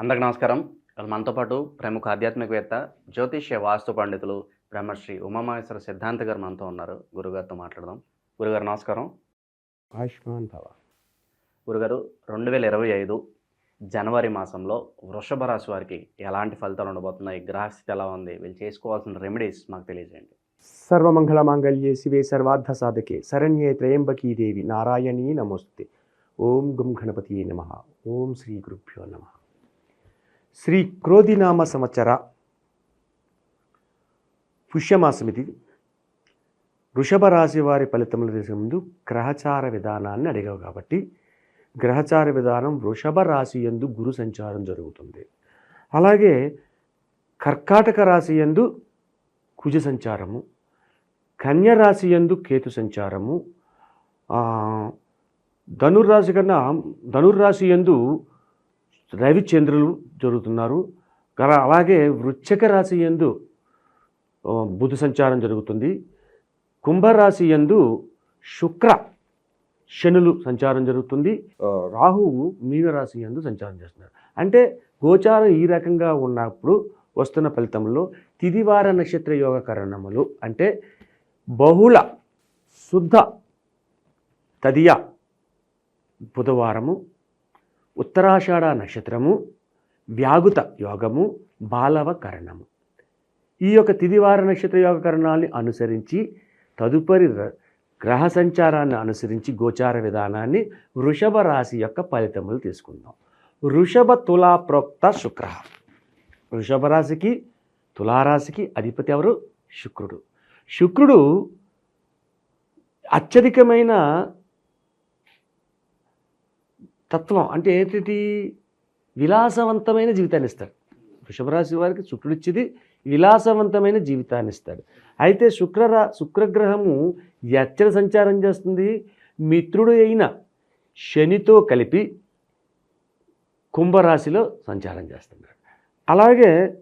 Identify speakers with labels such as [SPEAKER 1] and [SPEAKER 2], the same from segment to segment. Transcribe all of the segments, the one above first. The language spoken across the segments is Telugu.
[SPEAKER 1] అందరికి నమస్కారం. మనతో పాటు ప్రముఖ ఆధ్యాత్మికవేత్త జ్యోతిష్య వాస్తు పండితులు బ్రహ్మశ్రీ ఉమామహేశ్వర సిద్ధాంత గారు మనతో ఉన్నారు. గురుగారితో మాట్లాడదాం. గురుగారు నమస్కారం.
[SPEAKER 2] ఆయుష్మాన్ భవ.
[SPEAKER 1] గురుగారు రెండు వేల ఇరవై ఐదు జనవరి మాసంలో వృషభ రాశి వారికి ఎలాంటి ఫలితాలు ఉండబోతున్నాయి? గ్రహస్థితి ఎలా ఉంది? వీళ్ళు చేసుకోవాల్సిన రెమెడీస్ మాకు తెలియజేయండి.
[SPEAKER 2] సర్వమంగళ మాంగళ్యే శివే సర్వార్థ సాధకే శరణ్యే త్రయంబకీ దేవి నారాయణీ నమోస్తే ఓం గుం గణపతి నమ. ఓం శ్రీ గురుభ్యో నమ. శ్రీ క్రోధినామ సంవత్సర పుష్యమాసమిది. వృషభ రాశి వారి ఫలితములు చేసే ముందు గ్రహచార విధానాన్ని అడిగావు కాబట్టి గ్రహచార విధానం వృషభ రాశి యందు గురు సంచారం జరుగుతుంది. అలాగే కర్కాటక రాశి యందు కుజ సంచారము కన్య రాశి యందు కేతు సంచారము ధనుర్రాశి కన్నా ధనుర్రాశి యందు రవిచంద్రులు జరుగుతున్నారు. అలాగే వృశ్చిక రాశి యందు బుధ సంచారం జరుగుతుంది. కుంభరాశి యందు శుక్ర శనులు సంచారం జరుగుతుంది. రాహువు మీనరాశి యందు సంచారం చేస్తున్నారు. అంటే గోచారం ఈ రకంగా ఉన్నప్పుడు వస్తున్న ఫలితంలో తిదివార నక్షత్ర యోగ కరణములు అంటే బహుళ శుద్ధ తదియ బుధవారము ఉత్తరాషాఢ నక్షత్రము వ్యాగుత యోగము బాలవ కరణము. ఈ యొక్క తిదివార నక్షత్ర యోగ కరణాన్ని అనుసరించి తదుపరి గ్రహ సంచారాన్ని అనుసరించి గోచార విధానాన్ని వృషభ రాశి యొక్క ఫలితములు తీసుకుందాం. వృషభ తులా ప్రోక్త శుక్ర. వృషభ రాశికి తులారాశికి అధిపతి ఎవరు? శుక్రుడు. శుక్రుడు అత్యధికమైన తత్వం అంటే ఏంటిది? విలాసవంతమైన జీవితాన్ని ఇస్తాడు. వృషభరాశి వారికి శుక్రుడిచ్చేది విలాసవంతమైన జీవితాన్ని ఇస్తాడు. అయితే శుక్రరా శుక్రగ్రహము ఎచ్చర సంచారం చేస్తుంది. మిత్రుడు అయిన శనితో కలిపి కుంభరాశిలో సంచారం చేస్తున్నాడు. అలాగే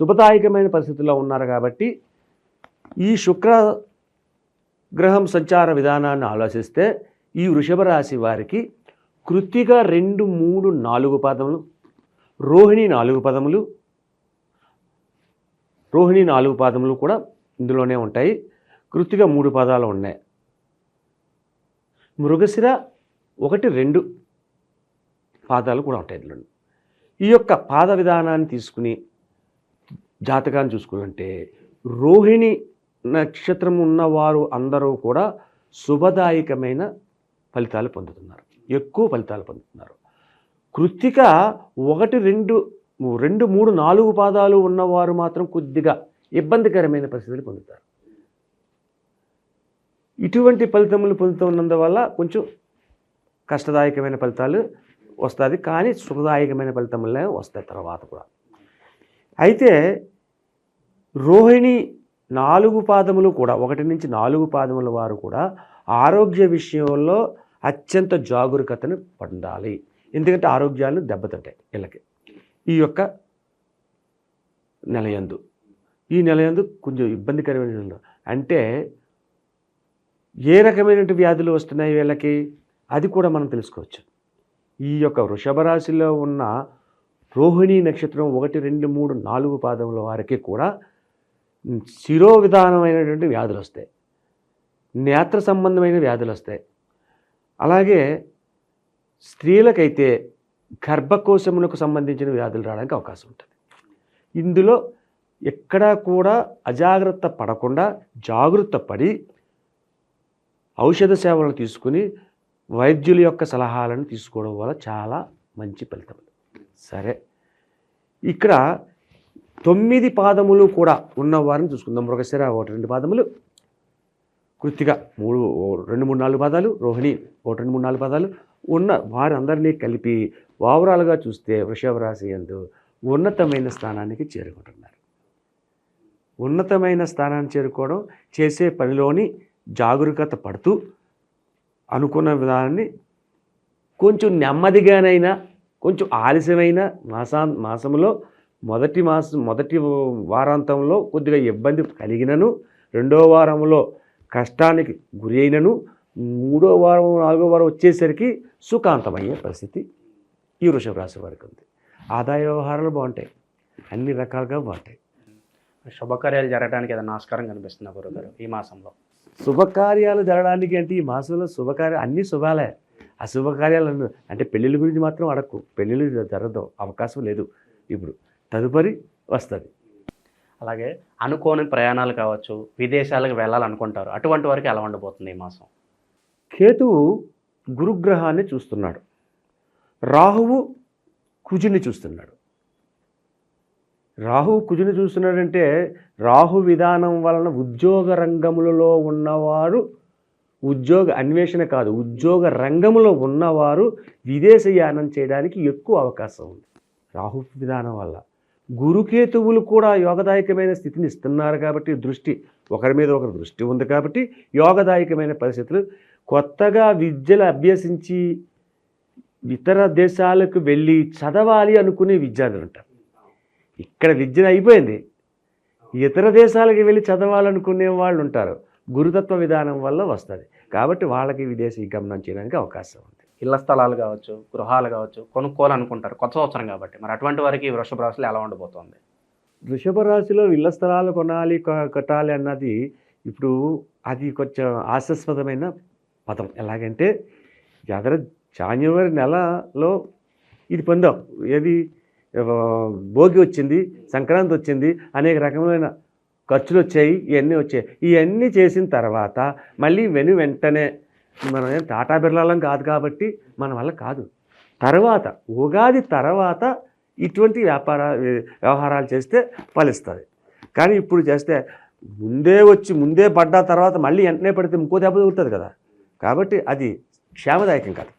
[SPEAKER 2] శుభదాయకమైన పరిస్థితుల్లో ఉన్నారు కాబట్టి ఈ శుక్ర గ్రహం సంచార విధానాన్ని ఆలోచిస్తే ఈ వృషభ రాశి వారికి కృత్తిక రెండు మూడు నాలుగు పదములు. రోహిణి నాలుగు పదములు. రోహిణి నాలుగు పాదములు కూడా ఇందులోనే ఉంటాయి. కృతిక మూడు పాదాలు ఉన్నాయి. మృగశిర ఒకటి రెండు పాదాలు కూడా ఉంటాయి ఇందులో ఈ యొక్క పాద విధానాన్ని తీసుకుని జాతకాన్ని చూసుకుంటే రోహిణి నక్షత్రం ఉన్నవారు అందరూ కూడా శుభదాయకమైన ఫలితాలు పొందుతున్నారు. ఎక్కువ ఫలితాలు పొందుతున్నారు. కృత్తిక ఒకటి రెండు రెండు మూడు నాలుగు పాదాలు ఉన్నవారు మాత్రం కొద్దిగా ఇబ్బందికరమైన పరిస్థితులు పొందుతారు. ఇటువంటి ఫలితములు పొందుతున్నందువల్ల కొంచెం కష్టదాయకమైన ఫలితాలు వస్తుంది. కానీ సుఖదాయకమైన ఫలితములే వస్తాయి తర్వాత కూడా. అయితే రోహిణి నాలుగు పాదములు కూడా ఒకటి నుంచి నాలుగు పాదముల వారు కూడా ఆరోగ్య విషయంలో అత్యంత జాగరూకతను పొందాలి. ఎందుకంటే ఆరోగ్యాలను దెబ్బతింటాయి వీళ్ళకి ఈ యొక్క నెలయందు ఈ నెలయందు కొంచెం ఇబ్బందికరమైన అంటే ఏ రకమైన వ్యాధులు వస్తున్నాయి వీళ్ళకి? అది కూడా మనం తెలుసుకోవచ్చు. ఈ యొక్క వృషభ రాశిలో ఉన్న రోహిణి నక్షత్రం ఒకటి రెండు మూడు నాలుగు పాదముల వారికి కూడా శిరో విధానమైనటువంటి వ్యాధులు వస్తాయి. నేత్ర సంబంధమైన వ్యాధులు వస్తాయి. అలాగే స్త్రీలకైతే గర్భకోశములకు సంబంధించిన వ్యాధులు రావడానికి అవకాశం ఉంటుంది. ఇందులో ఎక్కడా కూడా అజాగ్రత్త పడకుండా జాగ్రత్త పడి ఔషధ సేవలను తీసుకుని వైద్యుల యొక్క సలహాలను తీసుకోవడం వల్ల చాలా మంచి ఫలితం. సరే. ఇక్కడ తొమ్మిది పాదములు కూడా ఉన్నవారిని చూసుకుందాం. మృగశిర ఒకటి రెండు పాదములు. కృత్తిక మూడు రెండు మూడు నాలుగు పదాలు రోహిణి ఒకటి రెండు మూడు నాలుగు పదాలు ఉన్న వారందరినీ కలిపి ఓవరాల్గా చూస్తే వృషభ రాశి ఎందు ఉన్నతమైన స్థానానికి చేరుకుంటున్నారు. ఉన్నతమైన స్థానాన్ని చేరుకోవడం చేసే పనిలోని జాగరూకత పడుతూ అనుకున్న విధానాన్ని కొంచెం నెమ్మదిగానైనా కొంచెం ఆలస్యమైన మాసా మాసంలో మొదటి మాసం మొదటి వారాంతంలో కొద్దిగా ఇబ్బంది కలిగినను రెండో వారంలో కష్టానికి గురి అయినను మూడో వారం నాలుగో వారం వచ్చేసరికి సుఖాంతమయ్యే పరిస్థితి ఈ వృషభ రాశి వారికి ఉంది. ఆదాయ వ్యవహారాలు బాగుంటాయి. అన్ని రకాలుగా బాగుంటాయి.
[SPEAKER 1] శుభకార్యాలు జరగడానికి ఏదైనా ఆస్కారం కనిపిస్తుందా గురుగారు ఈ మాసంలో?
[SPEAKER 2] శుభకార్యాలు జరగడానికి అంటే ఈ మాసంలో శుభకార్యాలు అన్ని శుభాలే. అశుభకార్యాలు అన్ను- అంటే పెళ్ళిళ్ళ గురించి మాత్రం అడక్కు. పెళ్ళిళ్ళు జరగదు. అవకాశం లేదు. ఇప్పుడు తదుపరి వస్తుంది.
[SPEAKER 1] అలాగే అనుకోని ప్రయాణాలు కావచ్చు విదేశాలకు వెళ్ళాలనుకుంటారు అటువంటి వారికి ఎలా ఉండబోతుంది ఈ మాసం.
[SPEAKER 2] కేతువు గురుగ్రహాన్ని చూస్తున్నాడు. రాహువు కుజుని చూస్తున్నాడు. రాహువు కుజుని చూస్తున్నాడంటే రాహు విధానం వలన ఉద్యోగ రంగములలో ఉన్నవారు ఉద్యోగ అన్వేషణ కాదు ఉద్యోగ రంగంలో ఉన్నవారు విదేశయానం చేయడానికి ఎక్కువ అవకాశం ఉంది. రాహు విధానం వల్ల గురుకేతువులు కూడా యోగదాయకమైన స్థితిని ఇస్తున్నారు కాబట్టి దృష్టి ఒకరి మీద ఒకరి దృష్టి ఉంది కాబట్టి యోగదాయకమైన పరిస్థితులు కొత్తగా విద్యలు అభ్యసించి ఇతర దేశాలకు వెళ్ళి చదవాలి అనుకునే విద్యార్థులు ఉంటారు. ఇక్కడ విద్య అయిపోయింది. ఇతర దేశాలకు వెళ్ళి చదవాలనుకునే వాళ్ళు ఉంటారు. గురుతత్వ విధానం వల్ల వస్తుంది. కాబట్టి వాళ్ళకి విదేశీ గమనం చేయడానికి అవకాశం ఉంది.
[SPEAKER 1] ఇళ్ళ స్థలాలు కావచ్చు గృహాలు కావచ్చు కొనుక్కోవాలనుకుంటారు కొత్త సంవత్సరం కాబట్టి. మరి అటువంటి వారికి వృషభ రాశిలో ఎలా ఉండబోతోంది?
[SPEAKER 2] వృషభ రాశిలో ఇళ్ళ స్థలాలు కొనాలి కట్టాలి అన్నది ఇప్పుడు అది కొంచెం ఆశాస్పదమైన పదం. ఎలాగంటే జాగ్రత్త జాన్యువరి నెలలో ఇది పొందాం. ఏది భోగి వచ్చింది సంక్రాంతి వచ్చింది అనేక రకమైన ఖర్చులు వచ్చాయి ఇవన్నీ వచ్చాయి. ఇవన్నీ చేసిన తర్వాత మళ్ళీ వెను వెంటనే మనం ఏం టాటా బిర్లాలం కాదు కాబట్టి మన వల్ల కాదు. తర్వాత ఉగాది తర్వాత ఇటువంటి వ్యాపార వ్యవహారాలు చేస్తే ఫలిస్తుంది. కానీ ఇప్పుడు చేస్తే ముందే వచ్చి ముందే పడ్డ తర్వాత మళ్ళీ వెంటనే పడితే ఇంకో దెబ్బ తగులుతుంది కదా. కాబట్టి అది క్షేమదాయకం కాదు.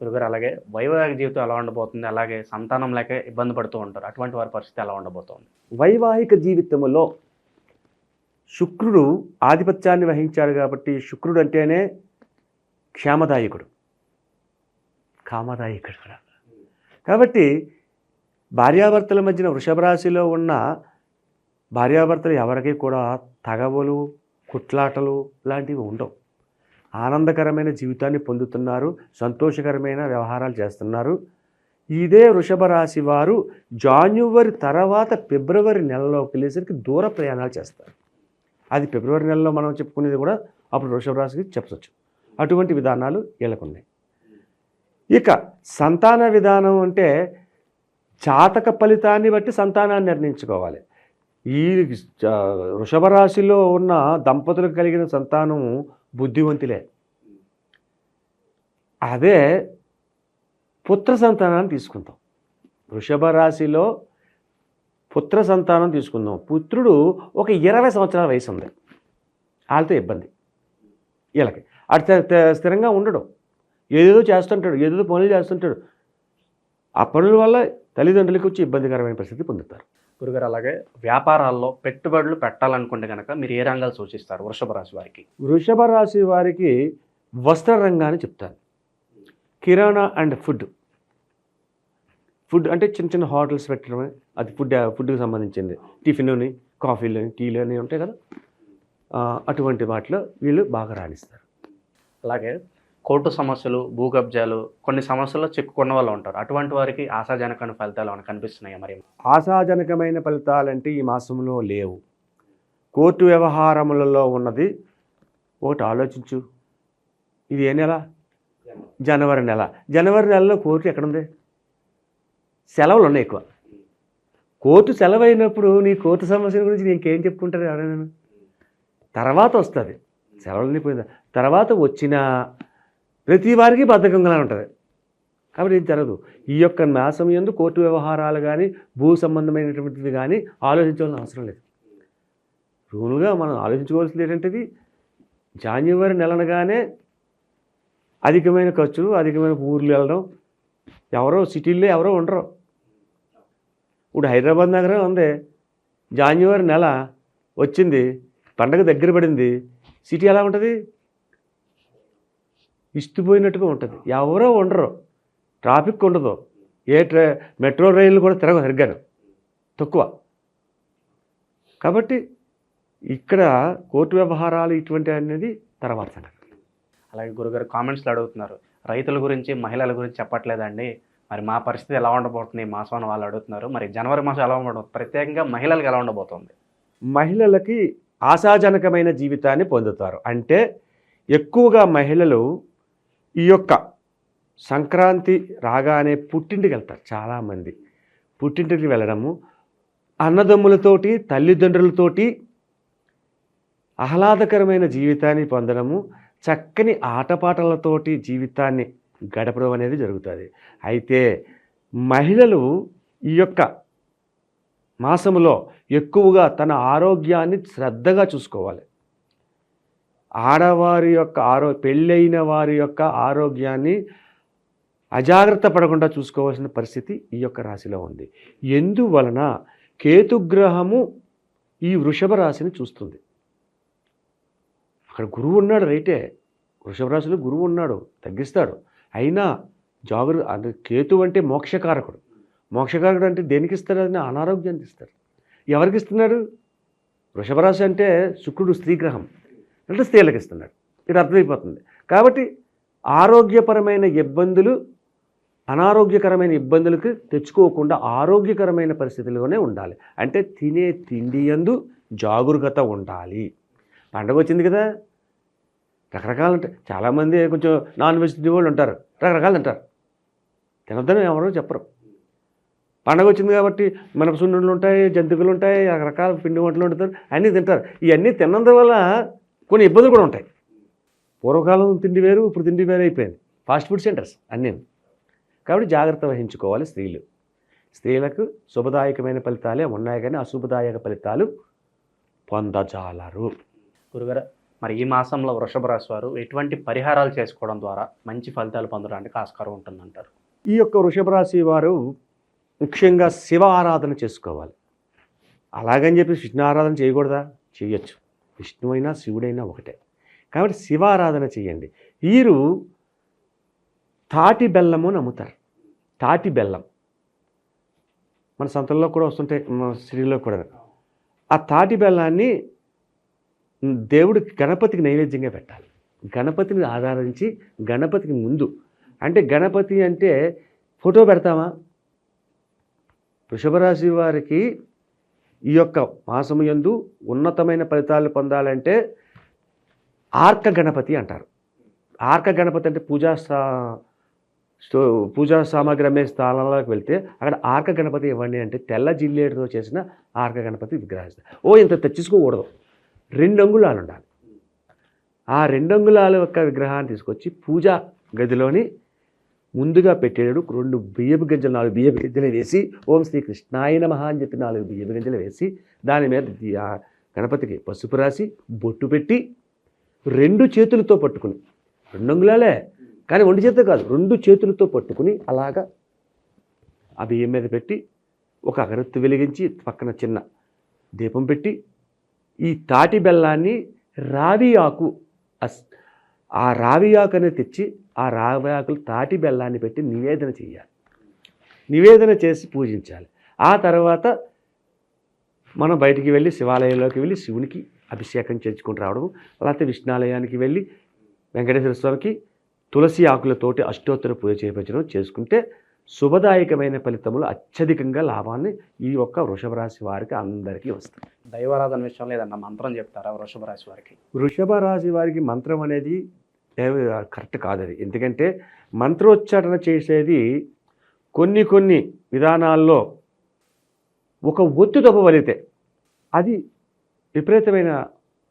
[SPEAKER 1] గురుగారు అలాగే వైవాహిక జీవితం ఎలా ఉండబోతుంది? అలాగే సంతానం లేక ఇబ్బంది పడుతూ ఉంటారు. అటువంటి వారి పరిస్థితి ఎలా ఉండబోతోంది?
[SPEAKER 2] వైవాహిక జీవితంలో శుక్రుడు ఆధిపత్యాన్ని వహించాడు కాబట్టి శుక్రుడు అంటేనే క్షేమదాయకుడు. కామదాయకుడు కూడా. కాబట్టి భార్యాభర్తల మధ్యన వృషభ రాశిలో ఉన్న భార్యాభర్తలు ఎవరికి కూడా తగవులు కుట్లాటలు లాంటివి ఉండవు. ఆనందకరమైన జీవితాన్ని పొందుతున్నారు సంతోషకరమైన వ్యవహారాలు చేస్తున్నారు. ఇదే వృషభ రాశి వారు జాన్యువరి తర్వాత ఫిబ్రవరి నెలలోకి వెళ్ళేసరికి దూర ప్రయాణాలు చేస్తారు. అది ఫిబ్రవరి నెలలో మనం చెప్పుకునేది కూడా అప్పుడు వృషభ రాశికి చెప్పవచ్చు అటువంటి విధానాలు వీళ్ళకున్నాయి. ఇక సంతాన విధానం అంటే చాతక ఫలితాన్ని బట్టి సంతానాన్ని నిర్ణయించుకోవాలి. ఈ ఆ, వృషభ రాశిలో ఉన్న దంపతులకు కలిగిన సంతానం బుద్ధివంతులే అదే పుత్ర సంతానాన్ని తీసుకుందాం వృషభ రాశిలో పుత్ర సంతానం తీసుకుందాం. పుత్రుడు ఒక ఇరవై సంవత్సరాల వయసు ఉంది వాళ్ళతో ఇబ్బంది. వీళ్ళకి అటు స్థి- స్థి- స్థిరంగా ఉండడం. ఏదేదో చేస్తుంటాడు ఏదేదో పనులు చేస్తుంటాడు. ఆ పనుల వల్ల తల్లిదండ్రులకు వచ్చి ఇబ్బందికరమైన పరిస్థితి పొందుతారు.
[SPEAKER 1] గురుగారు అలాగే వ్యాపారాల్లో పెట్టుబడులు పెట్టాలనుకుంటే కనుక మీరు ఏ రంగాలు సూచిస్తారు వృషభ రాశి వారికి?
[SPEAKER 2] వృషభ రాశి వారికి వస్త్ర రంగాన్ని చెప్తాను కిరాణా అండ్ ఫుడ్. ఫుడ్ అంటే చిన్న చిన్న హోటల్స్ పెట్టడమే. అది ఫుడ్ ఫుడ్కి సంబంధించింది. టిఫిన్ కాఫీలు టీలు అని ఉంటాయి కదా. అటువంటి వాటిలో వీళ్ళు బాగా రాణిస్తారు.
[SPEAKER 1] అలాగే కోర్టు సమస్యలు భూ కబ్జాలు కొన్ని సమస్యల్లో చిక్కుకున్న వాళ్ళు ఉంటారు. అటువంటి వారికి ఆశాజనకమైన ఫలితాలు కనిపిస్తున్నాయి మరి?
[SPEAKER 2] ఆశాజనకమైన ఫలితాలంటే ఈ మాసంలో లేవు. కోర్టు వ్యవహారములలో ఉన్నది. ఒకటి ఆలోచించు. ఇది ఏ నెల? జనవరి నెల. జనవరి నెలలో కోర్టు ఎక్కడుంది? సెలవులు ఉన్నాయి ఎక్కువ. కోర్టు సెలవు అయినప్పుడు నీ కోర్టు సమస్యల గురించి నీకేం చెప్పుకుంటారు ఎవరైనా? తర్వాత వస్తుంది. సెలవులు పోయిందా తర్వాత వచ్చిన ప్రతి వారికి బద్ధకంగా ఉంటుంది. కాబట్టి ఇది జరగదు. ఈ యొక్క మాసం ఎందు కోర్టు వ్యవహారాలు కానీ భూ సంబంధమైనటువంటిది కానీ ఆలోచించవలసిన అవసరం లేదు. రూల్గా మనం ఆలోచించుకోవాల్సింది ఏంటంటే జాన్యువరి నెలనగానే అధికమైన ఖర్చులు అధికమైన ఊర్లు వెళ్ళడం. ఎవరో సిటీల్లో ఎవరో ఉండరు. ఇప్పుడు హైదరాబాద్ నగరం ఉంది. జాన్యువరి నెల వచ్చింది. పండగ దగ్గర పడింది. సిటీ ఎలా ఉంటుంది? ఇస్తుపోయినట్టుగా ఉంటుంది. ఎవరో ఉండరు. ట్రాఫిక్ ఉండదు. ఏ ట్రై మెట్రో రైళ్ళు కూడా తిరగవు సరిగ్గాను తక్కువ. కాబట్టి ఇక్కడ కోర్టు వ్యవహారాలు ఇటువంటి అనేది తర్వాత సంగతి.
[SPEAKER 1] అలాగే గురుగారు కామెంట్స్లో అడుగుతున్నారు. రైతుల గురించి మహిళల గురించి చెప్పట్లేదండి. మరి మా పరిస్థితి ఎలా ఉండబోతుంది? మాసం అని వాళ్ళు అడుగుతున్నారు. మరి జనవరి మాసం ఎలా ఉండబోతుంది? ప్రత్యేకంగా మహిళలకు ఎలా ఉండబోతుంది?
[SPEAKER 2] మహిళలకి ఆశాజనకమైన జీవితాన్ని పొందుతారు. అంటే ఎక్కువగా మహిళలు ఈ యొక్క సంక్రాంతి రాగానే పుట్టింటికి వెళ్తారు చాలామంది. పుట్టింటికి వెళ్ళడము అన్నదమ్ములతోటి తల్లిదండ్రులతోటి ఆహ్లాదకరమైన జీవితాన్ని పొందడము చక్కని ఆటపాటలతోటి జీవితాన్ని గడపడం అనేది జరుగుతుంది. అయితే మహిళలు ఈ యొక్క మాసములో ఎక్కువగా తన ఆరోగ్యాన్ని శ్రద్ధగా చూసుకోవాలి. ఆడవారి యొక్క ఆరో పెళ్ళైన వారి యొక్క ఆరోగ్యాన్ని అజాగ్రత్త పడకుండా చూసుకోవాల్సిన పరిస్థితి ఈ యొక్క రాశిలో ఉంది. ఎందువలన కేతుగ్రహము ఈ వృషభ రాశిని చూస్తుంది. అక్కడ గురువు ఉన్నాడు రైటే. వృషభ రాశిలో గురువు ఉన్నాడు తగ్గిస్తాడు. అయినా జాగ్ర అంటే కేతు అంటే మోక్షకారకుడు. మోక్షకారకుడు అంటే దేనికి ఇస్తాడు? అని అనారోగ్యానికి ఇస్తాడు. ఎవరికి ఇస్తున్నాడు? వృషభ రాశి అంటే శుక్రుడు స్త్రీగ్రహం. అంటే స్త్రీలకు ఇస్తున్నాడు. ఇది అర్థమైపోతుంది. కాబట్టి ఆరోగ్యపరమైన ఇబ్బందులు అనారోగ్యకరమైన ఇబ్బందులకు తెచ్చుకోకుండా ఆరోగ్యకరమైన పరిస్థితుల్లోనే ఉండాలి. అంటే తినే తిండి యందు జాగరూకత ఉండాలి. పండగ వచ్చింది కదా. రకరకాలు ఉంటాయి చాలామంది కొంచెం నాన్ వెజ్ వాళ్ళు ఉంటారు. రకరకాలు తింటారు. తినద్దని ఎవరో చెప్పరు. పండగ వచ్చింది కాబట్టి మనకు సున్నుండలు ఉంటాయి జంతికలు ఉంటాయి రకరకాల పిండి వంటలు ఉంటారు అన్నీ తింటారు. ఇవన్నీ తిన్నందువల్ల కొన్ని ఇబ్బందులు కూడా ఉంటాయి. పూర్వకాలం తిండి వేరు ఇప్పుడు తిండి వేరు అయిపోయింది ఫాస్ట్ ఫుడ్ సెంటర్స్ అన్నీ కాబట్టి జాగ్రత్త వహించుకోవాలి స్త్రీలు. స్త్రీలకు శుభదాయకమైన ఫలితాలే ఉన్నాయి కానీ అశుభదాయక ఫలితాలు పొందజాలరు.
[SPEAKER 1] గురుగారు మరి ఈ మాసంలో వృషభ రాశి వారు ఎటువంటి పరిహారాలు చేసుకోవడం ద్వారా మంచి ఫలితాలు పొందడానికి ఆస్కారం ఉంటుందంటారు?
[SPEAKER 2] ఈ యొక్క వృషభ రాశి వారు ముఖ్యంగా శివ ఆరాధన చేసుకోవాలి. అలాగని చెప్పి విష్ణు ఆరాధన చేయకూడదా? చేయొచ్చు. విష్ణువైనా శివుడైనా ఒకటే. కాబట్టి శివ ఆరాధన చేయండి. వీరు తాటి బెల్లము అని తాటి బెల్లం. మన సంతల్లో కూడా వస్తుంటాయి స్త్రీలో కూడా. ఆ తాటి బెల్లాన్ని దేవుడు గణపతికి నైవేద్యంగా పెట్టాలి. గణపతిని ఆరాధించి గణపతికి ముందు. అంటే గణపతి అంటే ఫోటో పెడతామా? వృషభరాశి వారికి ఈ యొక్క మాసము యందు ఉన్నతమైన ఫలితాలు పొందాలంటే ఆర్క గణపతి అంటారు. ఆర్క గణపతి అంటే పూజా సా పూజా సామాగ్రి అమ్మే స్థానాలకు వెళ్తే అక్కడ ఆర్క గణపతి ఇవ్వండి అంటే తెల్ల జిల్లేటితో చేసిన ఆర్క గణపతి విగ్రహిస్తారు ఓ ఇంత తెచ్చుకోకూడదు రెండు అంగుళాలు ఉండాలి ఆ రెండు అంగుళాల యొక్క విగ్రహాన్ని తీసుకొచ్చి పూజా గదిలోని ముందుగా పెట్టేటప్పుడు రెండు బియ్యపు గింజలు నాలుగు బియ్యపు గింజలు వేసి ఓం శ్రీ కృష్ణాయ నమః అని చెప్పి నాలుగు బియ్యపు గింజలు వేసి దాని మీద గణపతికి పసుపు రాసి బొట్టు పెట్టి రెండు చేతులతో పట్టుకుని రెండు అంగుళాలే కానీ ఒంటి చేత కాదు రెండు చేతులతో పట్టుకుని అలాగా ఆ బియ్యం మీద పెట్టి ఒక అగరత్తు వెలిగించి పక్కన చిన్న దీపం పెట్టి ఈ తాటి బెల్లాన్ని రావి ఆకు అస్- ఆ రావి ఆకు అనేది తెచ్చి ఆ రావి ఆకులు తాటి బెల్లాన్ని పెట్టి నివేదన చేయాలి నివేదన చేసి పూజించాలి. ఆ తర్వాత మనం బయటికి వెళ్ళి శివాలయంలోకి వెళ్ళి శివునికి అభిషేకం చేర్చుకుని రావడం లేకపోతే విష్ణాలయానికి వెళ్ళి వెంకటేశ్వర స్వామికి తులసి ఆకులతోటి అష్టోత్తర పూజ చేయించడం చేసుకుంటే శుభదాయకమైన ఫలితములు అత్యధికంగా లాభాన్ని ఈ యొక్క వృషభ రాశి వారికి అందరికీ వస్తాయి.
[SPEAKER 1] దైవారాధన విషయంలో ఏదన్నా మంత్రం చెప్తారా వృషభ రాశి వారికి?
[SPEAKER 2] వృషభ రాశి వారికి మంత్రం అనేది ఏమి కరెక్ట్ కాదు అది ఎందుకంటే మంత్రోచ్చారణ చేసేది కొన్ని కొన్ని విధానాల్లో ఒక ఒత్తు తప్పవలిగితే అది విపరీతమైన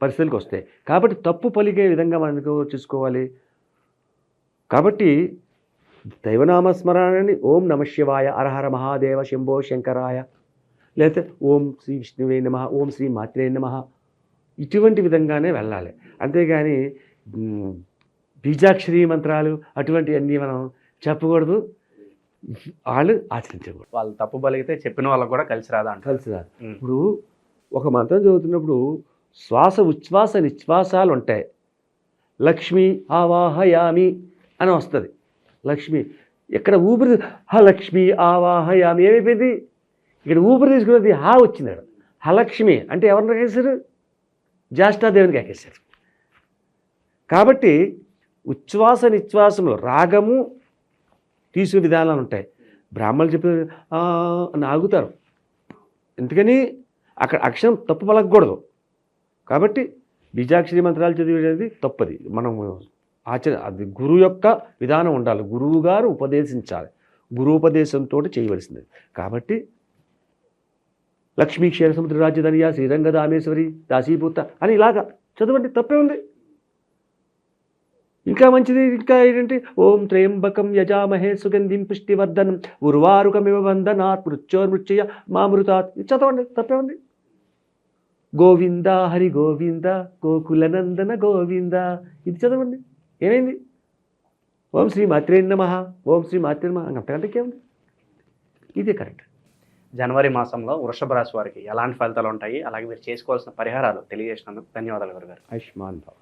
[SPEAKER 2] పరిస్థితులకు వస్తాయి. కాబట్టి తప్పు పలికే విధంగా మనం ఎందుకు చూసుకోవాలి? కాబట్టి దైవనామస్మరణని ఓం నమ శివాయ అరహర మహాదేవ శంభో శంకరాయ లేకపోతే ఓం శ్రీ విష్ణువే నమ ఓం శ్రీ మాత్రే నమ ఇటువంటి విధంగానే వెళ్ళాలి. అంతేగాని బీజాక్షరి మంత్రాలు అటువంటివన్నీ మనం చెప్పకూడదు. వాళ్ళు ఆచరించకూడదు.
[SPEAKER 1] వాళ్ళు తప్పు బలిగితే చెప్పిన వాళ్ళకి కూడా కలిసి రాదా
[SPEAKER 2] కలిసి రాదు. ఇప్పుడు ఒక మంత్రం చదువుతున్నప్పుడు శ్వాస ఉచ్ఛ్వాస నిశ్వాసాలు ఉంటాయి. లక్ష్మి ఆవాహయామి అని వస్తుంది. లక్ష్మి ఇక్కడ ఊపిరి హ లక్ష్మి ఆవాహయామి ఏమైపోయింది? ఇక్కడ ఊపిరి తీసుకున్నది హా వచ్చింది హలక్ష్మి అంటే ఎవరిని ఎక్కేశారు జ్యేష్ఠాదేవునికి ఎక్కేశారు కాబట్టి ఉచ్ఛ్వాస నిశ్వాసంలో రాగము తీసుకు విధానాలు ఉంటాయి. బ్రాహ్మణులు చెప్పిన అని ఆగుతారు. ఎందుకని? అక్కడ అక్షరం తప్పు పలకూడదు కాబట్టి బీజాక్షరి మంత్రాలు చదివేది తప్పది. మనం ఆచర అది గురువు యొక్క విధానం ఉండాలి. గురువు గారు ఉపదేశించాలి. గురూపదేశంతో చేయవలసింది. కాబట్టి లక్ష్మీ క్షీర సముద్ర రాజ్యధనియ శ్రీరంగ దామేశ్వరి దాసీభూత అని ఇలాగా చదవండి. తప్పే ఉంది. ఇంకా మంచిది ఇంకా ఏంటంటే ఓం త్రయంబకం యజామహే సుగంధిం పుష్టివర్ధనం ఉర్వారుకమివ వందనాత్ మృత్యోర్మృత్యయ మామృతాత్. ఇది చదవండి తప్పే ఉంది గోవింద హరి గోవింద గోకులనందన గోవింద. ఇది చదవండి ఏమైంది? ఓం శ్రీ మాత్రే నమ ఓం శ్రీ మాత్రే నమ. అంతకంటే ఏముంది ఇదే కరెక్ట్.
[SPEAKER 1] జనవరి మాసంలో వృషభ రాశి వారికి ఎలాంటి ఫలితాలు ఉంటాయి? అలాగే మీరు చేసుకోవాల్సిన పరిహారాలు తెలియజేసినందుకు ధన్యవాదాలు గురుగారు.
[SPEAKER 2] ఆయుష్మాన్ భవ.